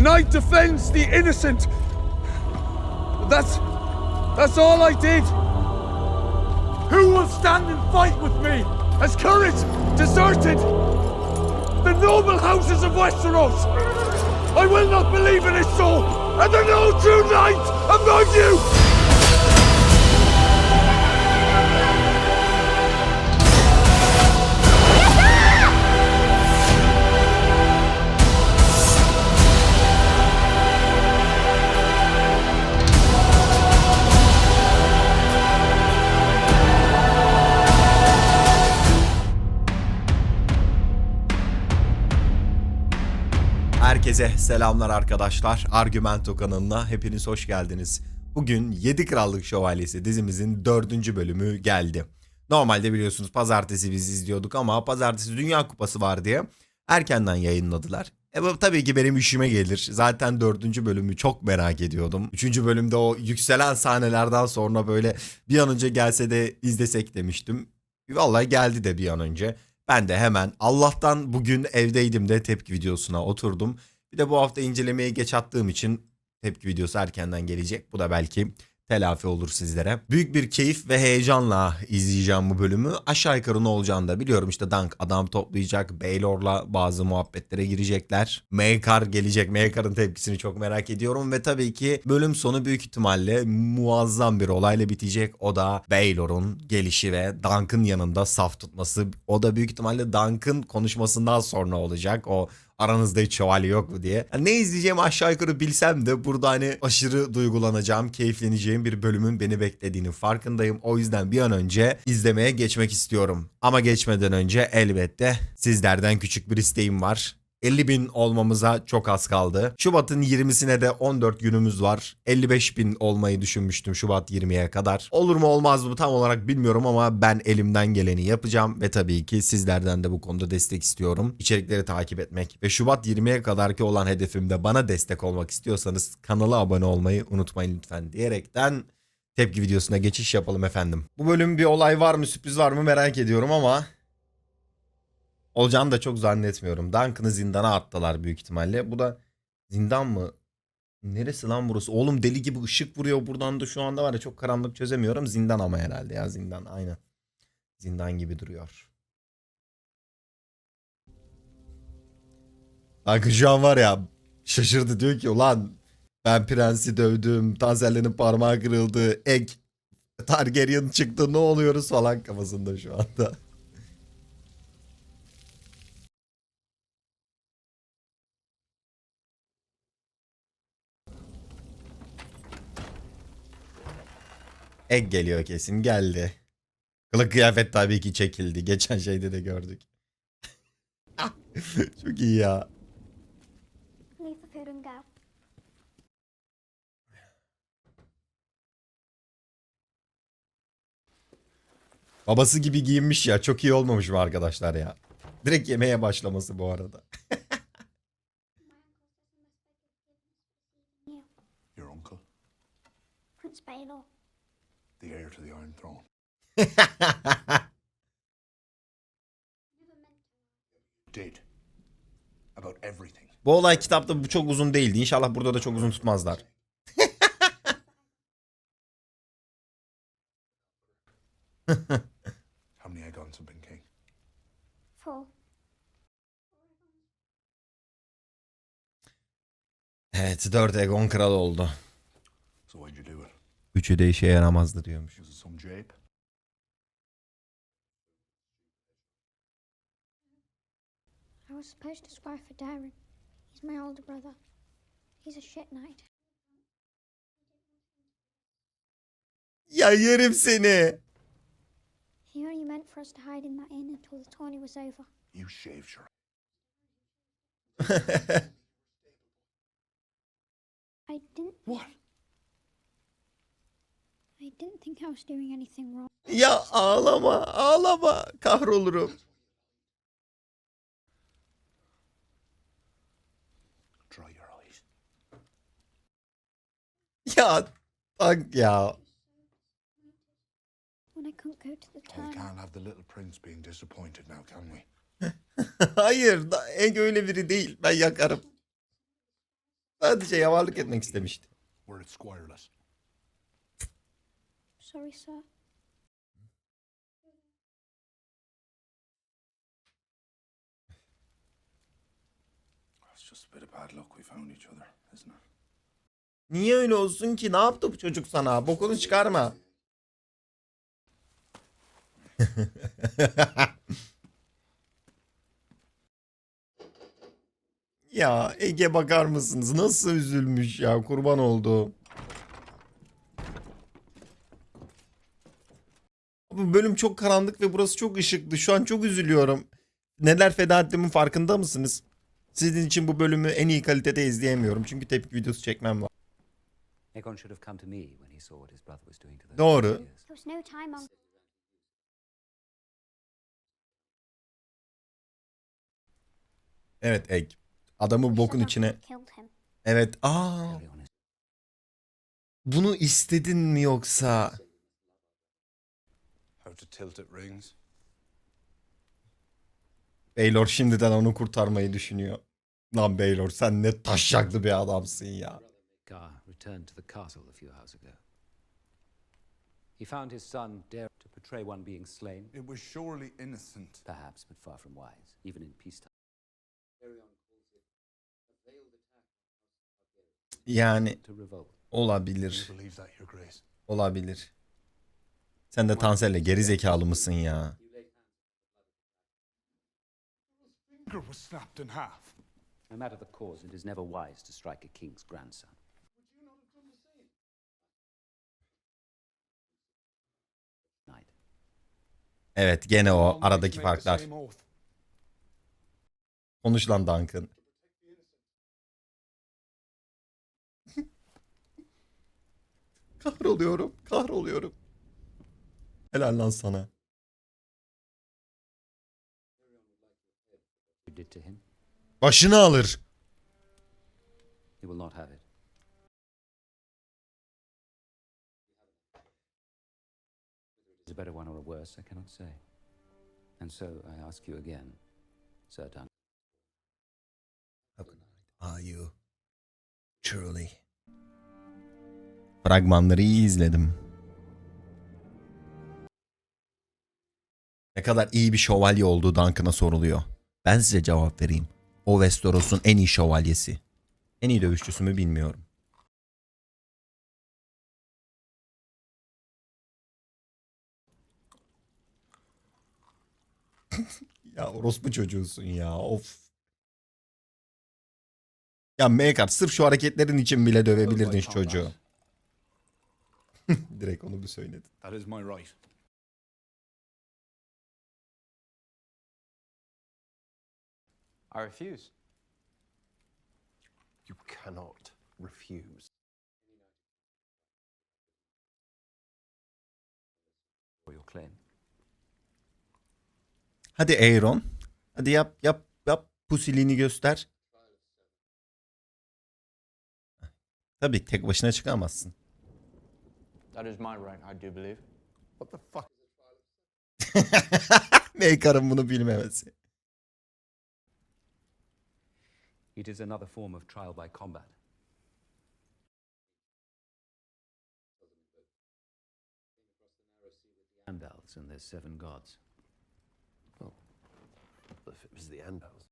knight defends the innocent. That's that's all I did. Who will stand and fight with me? Has courage deserted the noble houses of Westeros? I will not believe in his soul, and there no true knight among you! Herkese selamlar arkadaşlar. Argumento kanalına hepiniz hoş geldiniz. Bugün 7 Krallık Şövalyesi dizimizin 4. bölümü geldi. Normalde biliyorsunuz pazartesi biz izliyorduk ama pazartesi Dünya Kupası var diye erkenden yayınladılar. E bu tabii ki benim işime gelir. Zaten dördüncü bölümü çok merak ediyordum. Üçüncü bölümde o yükselen sahnelerden sonra böyle bir an önce gelse de izlesek demiştim. Vallahi geldi de bir an önce. Ben de hemen Allah'tan bugün evdeydim de tepki videosuna oturdum. Bir de bu hafta incelemeye geç attığım için tepki videosu erkenden gelecek. Bu da belki telafi olur sizlere. Büyük bir keyif ve heyecanla izleyeceğim bu bölümü. Aşağı yukarı ne olacağını da biliyorum. İşte Dunk adam toplayacak. Baylor'la bazı muhabbetlere girecekler. Maykar gelecek. Maykar'ın tepkisini çok merak ediyorum. Ve tabii ki bölüm sonu büyük ihtimalle muazzam bir olayla bitecek. O da Baylor'un gelişi ve Dunk'ın yanında saf tutması. O da büyük ihtimalle Dunk'ın konuşmasından sonra olacak. O aranızda hiç şövalye yok mu diye. Yani ne izleyeceğimi aşağı yukarı bilsem de burada hani aşırı duygulanacağım, keyifleneceğim bir bölümün beni beklediğinin farkındayım. O yüzden bir an önce izlemeye geçmek istiyorum. Ama geçmeden önce elbette sizlerden küçük bir isteğim var. 50 bin olmamıza çok az kaldı. Şubat'ın 20'sine de 14 günümüz var. 55 bin olmayı düşünmüştüm Şubat 20'ye kadar. Olur mu olmaz mı tam olarak bilmiyorum ama ben elimden geleni yapacağım. Ve tabii ki sizlerden de bu konuda destek istiyorum. İçerikleri takip etmek ve Şubat 20'ye kadarki olan hedefimde bana destek olmak istiyorsanız kanala abone olmayı unutmayın lütfen diyerekten tepki videosuna geçiş yapalım efendim. Bu bölüm bir olay var mı sürpriz var mı merak ediyorum ama olacağını da çok zannetmiyorum. Duncan'ı zindana attılar büyük ihtimalle. Bu da zindan mı? Neresi lan burası? Oğlum deli gibi ışık vuruyor buradan da şu anda var ya çok karanlık çözemiyorum. Zindan ama herhalde ya zindan aynen. Zindan gibi duruyor. Duncan şu an var ya şaşırdı diyor ki ulan ben prensi dövdüm. Tansellerin parmağı kırıldı. Ek Targaryen çıktı ne oluyoruz falan kafasında şu anda. Ek geliyor kesin geldi. Kılık kıyafet tabii ki çekildi. Geçen şeyde de gördük. Çok iyi ya. Babası gibi giyinmiş ya. Çok iyi olmamış mı arkadaşlar ya? Direkt yemeğe başlaması bu arada. Your uncle, Prince Baelor. The heir to the Iron Throne. Did. About everything. bu olay kitapta bu çok uzun değildi. İnşallah burada da çok uzun tutmazlar. How many Aegons have been king? Four. Evet 4 Egon kral oldu. So why'd you do it? Üçü de işe yaramazdı diyormuş. I was supposed to spy for Darren. He's my older brother. He's a shit knight. Ya yerim seni. He only meant for us to hide in that inn until the tourney was over. You shaved your. I didn't. What? I didn't think I was doing anything wrong. ya ağlama ağlama kahrolurum. Dry your eyes. Ya bak ya. When I couldn't go to the Oh, we can't have the little prince being disappointed now, can we? Hayır da- Ege öyle biri değil. Ben yakarım. Sadece yavarlık etmek istemişti. We're at Squireless. Sorry, sir. It's just a bit of bad luck we found each other, isn't it? Niye öyle olsun ki? Ne yaptı bu çocuk sana? Bokunu çıkarma. ya Ege bakar mısınız? Nasıl üzülmüş ya kurban oldu. Bölüm çok karanlık ve burası çok ışıklı. Şu an çok üzülüyorum. Neler feda ettiğimin farkında mısınız? Sizin için bu bölümü en iyi kalitede izleyemiyorum. Çünkü tepki videosu çekmem var. Aegon should have come to me when he saw what his brother was doing to those Doğru. Evet Ege. Adamı bokun içine. Evet. Aa. Bunu istedin mi yoksa? How to tilt it rings. Baylor şimdiden onu kurtarmayı düşünüyor. Lan Baylor sen ne taşaklı bir adamsın ya. Gar returned to the castle a few hours ago. He found his son dare to portray one being slain, It was surely innocent. perhaps, but far from wise, even in peacetime. Yani olabilir. Olabilir. Sen de Tansel'le geri zekalı mısın ya? Finger was snapped in half. No matter the cause, it is never wise to strike a king's grandson. Evet gene o aradaki farklar. Konuş lan Duncan. kahroluyorum, kahroluyorum. Helal lan sana. Başını alır. he will not have it. Is a better one or a worse, I cannot say. And so I ask you again, Sir Duncan. Are you truly? Fragmanları iyi izledim. Ne kadar iyi bir şövalye olduğu Duncan'a soruluyor. Ben size cevap vereyim. O Westeros'un en iyi şövalyesi. En iyi dövüşçüsü mü bilmiyorum. ya orospu çocuğusun ya of. Ya Megar sırf şu hareketlerin için bile dövebilirdin şu çocuğu. Direkt onu bir söyledin. That is my right. I refuse. You cannot refuse. For your claim. Hadi Aaron. Hadi yap yap yap pusiliğini göster. Tabii tek başına çıkamazsın. That is my right, I do believe. What the fuck? Megar'ın bunu bilmemesi. It is another form of trial by combat. Andals and their seven gods. Oh, If it was the Andals.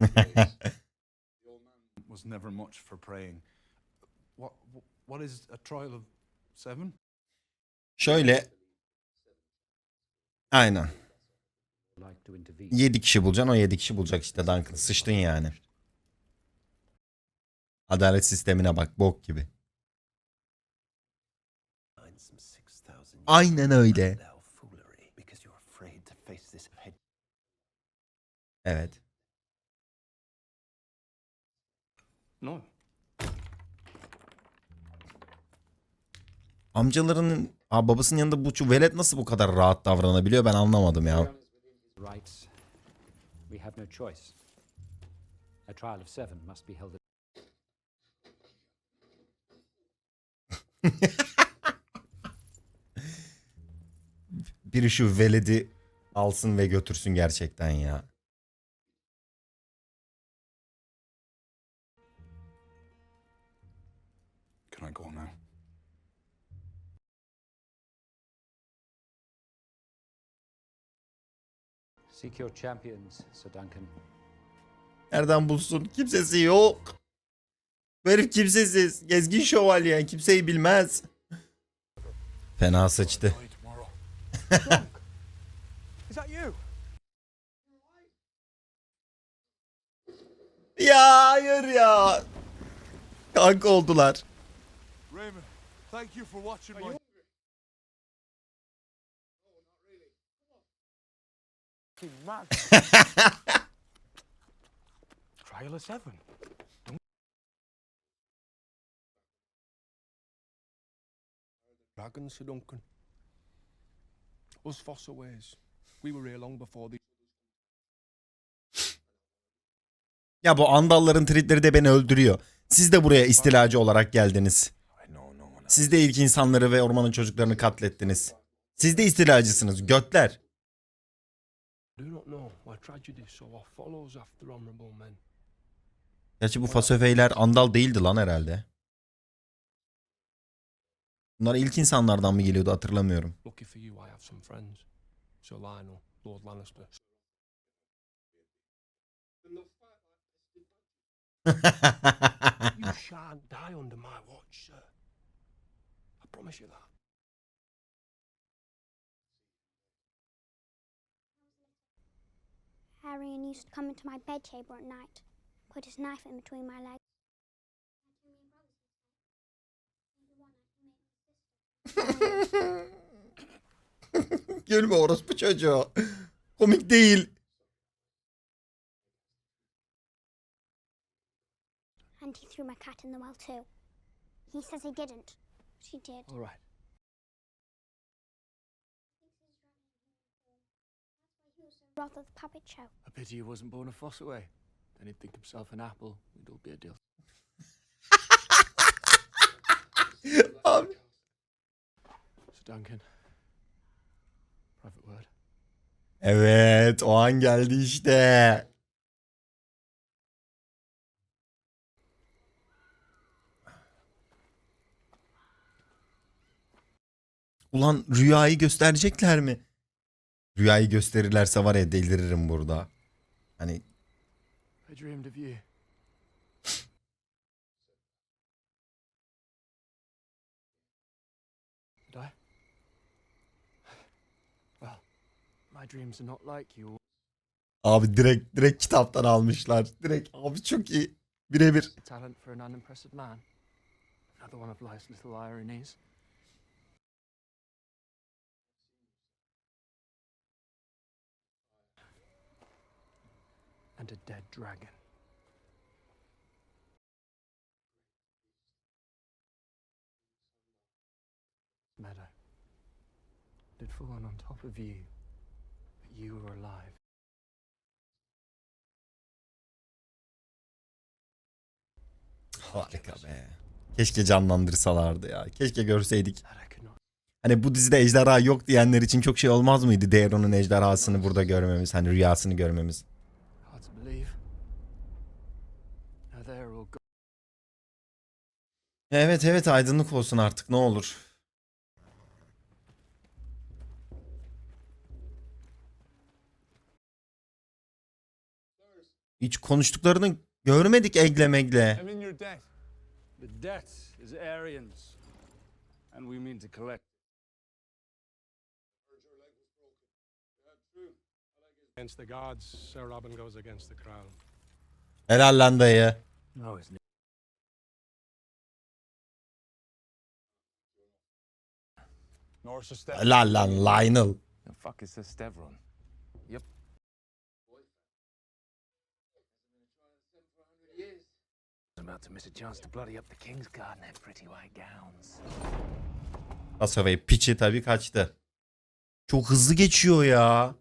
Was never much for praying. What? What is a trial of seven? Şöyle. Aynen. Like to intervene. 7 kişi bulacaksın o 7 kişi bulacak işte Duncan. Sıçtın yani. Adalet sistemine bak bok gibi. Find some 6,000 Aynen öyle. Evet. No. Amcalarının Aa, babasının yanında bu şu velet nasıl bu kadar rahat davranabiliyor ben anlamadım ya. Rights. We have no choice. A trial of seven must be held Biri şu veledi alsın ve götürsün gerçekten ya. Seek your champions, Sir Duncan. Nereden bulsun? Kimsesi yok. Bu herif kimsesiz. Gezgin şövalye. Kimseyi bilmez. Fena sıçtı. Bye tomorrow. Is that you? Ya hayır ya. Kanka oldular. Raymond, thank you for watching my. Mad. Trial of seven. Dragons, Sir Duncan. Us Fossaways. We were here long before the Ya bu andalların tritleri de beni öldürüyor. Siz de buraya istilacı olarak geldiniz. Siz de ilk insanları ve ormanın çocuklarını katlettiniz. Siz de istilacısınız. Götler. Do not know why tragedy so oft follows after honourable men. Gerçi bu fasöfeyler andal değildi lan herhalde. Bunlar ilk insanlardan mı geliyordu hatırlamıyorum. Lucky for you, I have some friends. Sir Lionel, Lord Lannister. You shan't die under my watch, sir. I promise you that. Arian used to come into my bedchamber at night, put his knife in between my legs. Gülme orospu çocuğu. Komik değil. And he threw my cat in the well too. He says he didn't. She did. All right. Wrath of the puppet show. A pity he wasn't born a Fossaway. Then he'd think himself an apple. We'd all be a deal. Abi. Sir Duncan. Private word. Evet o an geldi işte. Ulan rüyayı gösterecekler mi? Rüyayı gösterirlerse var ya deliririm burada. Hani I dreamed of you. Did I? Well, my dreams are not like you. abi direkt direkt kitaptan almışlar. Direkt abi çok iyi. Birebir. A talent for an unimpressive man. Another one of life's little ironies. And a dead dragon. Meadow. It had fallen on top of you, but you were alive. Harika be. Keşke canlandırsalardı ya. Keşke görseydik. Hani bu dizide ejderha yok diyenler için çok şey olmaz mıydı? Daeron'un ejderhasını burada görmemiz, hani rüyasını görmemiz. Hard to believe. Now they're all gone. Evet evet aydınlık olsun artık ne olur. Hiç konuştuklarını görmedik Egle Megle. I'm in your pretty white gowns. Pasovey piçi tabii kaçtı. Çok hızlı geçiyor ya.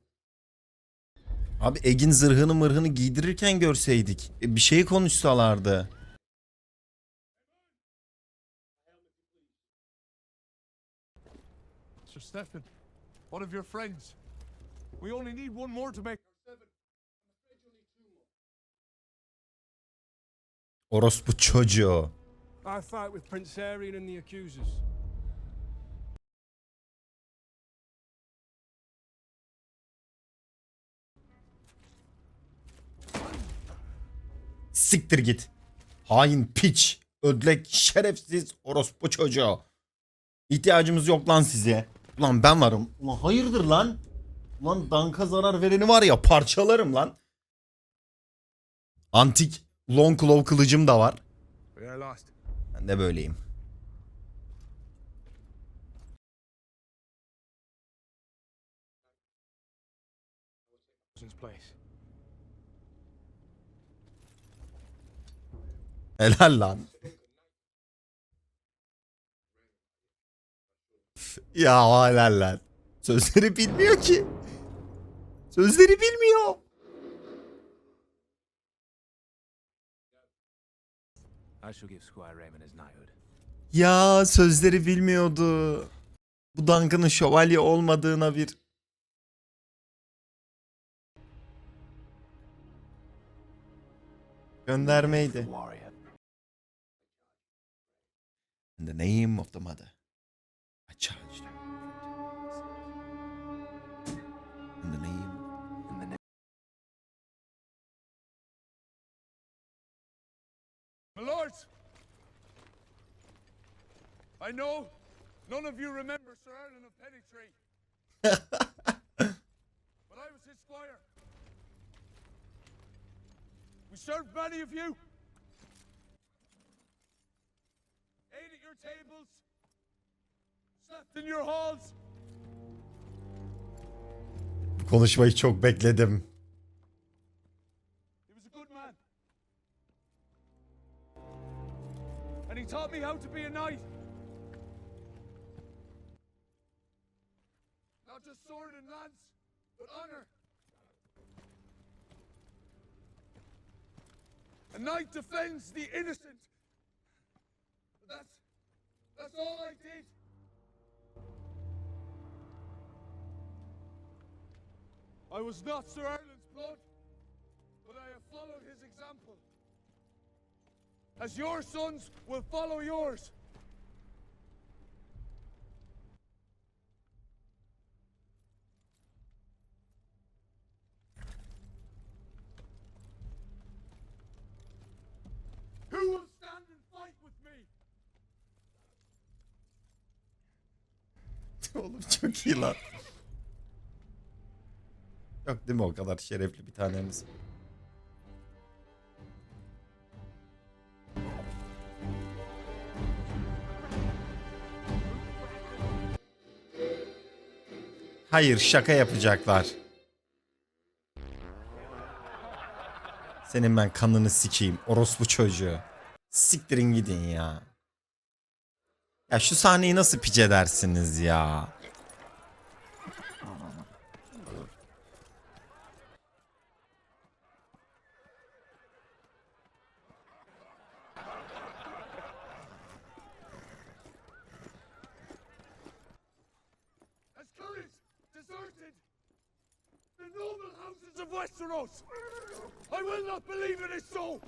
Abi Egin zırhını mırhını giydirirken görseydik. E, Bir şey konuşsalardı. Sir Stephen, one of your friends. We only need one more to make. Orospu çocuğu. I fight with Prince Arian and the accusers. Siktir git. Hain piç. Ödlek şerefsiz orospu çocuğu. İhtiyacımız yok lan size. Ulan ben varım. Ulan hayırdır lan? Ulan danka zarar vereni var ya parçalarım lan. Antik long claw kılıcım da var. Ben de böyleyim. Helal lan. Ya helal lan. Sözleri bilmiyor ki. Sözleri bilmiyor. Ya sözleri bilmiyordu. Bu Duncan'ın şövalye olmadığına bir göndermeydi. In the name of the mother, I charge them. In the name In the name My lords! I know none of you remember Sir Erlen of Pennytree. but I was his squire. We served many of you. Ate at your tables. In your halls. Konuşmayı çok bekledim. He was a good man. And he taught me how to be a knight. Not just sword and lance, but honor. A knight defends the innocent. That's that's all I did. I was not Sir Ireland's blood, but I have followed his example. As your sons will follow yours. Who will stand and fight with me? Oğlum çok iyi lan. Yok değil mi o kadar şerefli bir tanemiz? Hayır şaka yapacaklar. Senin ben kanını sikeyim orospu çocuğu. Siktirin gidin ya. Ya şu sahneyi nasıl piç edersiniz ya? Of Westeros? I will not believe it is so!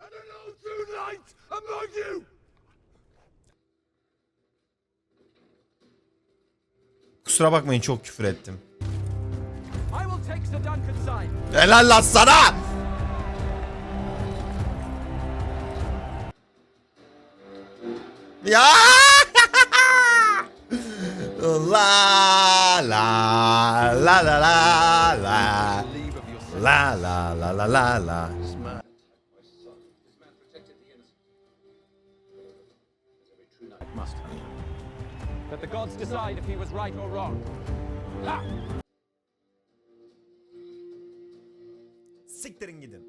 And there no true light among you! Kusura bakmayın çok küfür ettim. I will take Sir Duncan's side. Helal lan sana! Ya! la la la. La la la la la la. Let the gods decide if he was right or wrong. La! Siktirin gidin.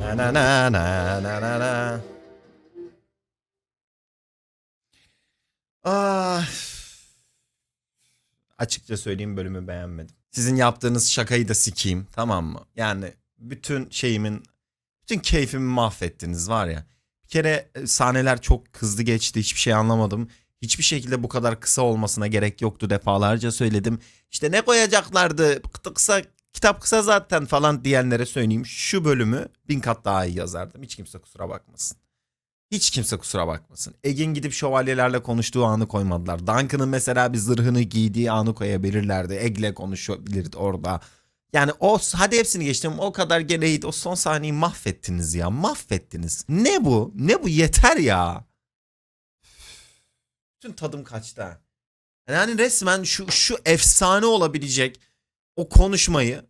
Na na na na na na na. Ah. Açıkça söyleyeyim bölümü beğenmedim. Sizin yaptığınız şakayı da sikeyim tamam mı? Yani bütün şeyimin, bütün keyfimi mahvettiniz var ya. Bir kere e, sahneler çok hızlı geçti hiçbir şey anlamadım. Hiçbir şekilde bu kadar kısa olmasına gerek yoktu defalarca söyledim. İşte ne koyacaklardı kısa kitap kısa zaten falan diyenlere söyleyeyim. Şu bölümü bin kat daha iyi yazardım. Hiç kimse kusura bakmasın. Hiç kimse kusura bakmasın. Egin gidip şövalyelerle konuştuğu anı koymadılar. Duncan'ın mesela bir zırhını giydiği anı koyabilirlerdi. Eggle konuşabilirdi orada. Yani o hadi hepsini geçtim. O kadar gereğiydi. O son sahneyi mahvettiniz ya. Mahvettiniz. Ne bu? Ne bu? Yeter ya. Bütün tadım kaçtı. Yani resmen şu şu efsane olabilecek o konuşmayı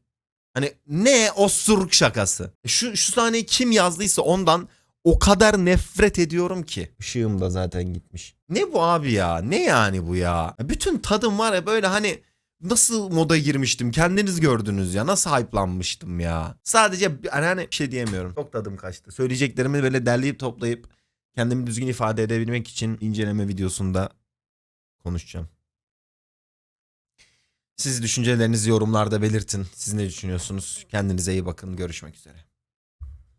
hani ne osuruk şakası. Şu şu sahneyi kim yazdıysa ondan o kadar nefret ediyorum ki. Işığım da zaten gitmiş. Ne bu abi ya? Ne yani bu ya? Bütün tadım var ya böyle hani nasıl moda girmiştim kendiniz gördünüz ya nasıl hype'lanmıştım ya. Sadece bir- hani bir şey diyemiyorum. Çok tadım kaçtı. Söyleyeceklerimi böyle derleyip toplayıp kendimi düzgün ifade edebilmek için inceleme videosunda konuşacağım. Siz düşüncelerinizi yorumlarda belirtin. Siz ne düşünüyorsunuz? Kendinize iyi bakın. Görüşmek üzere.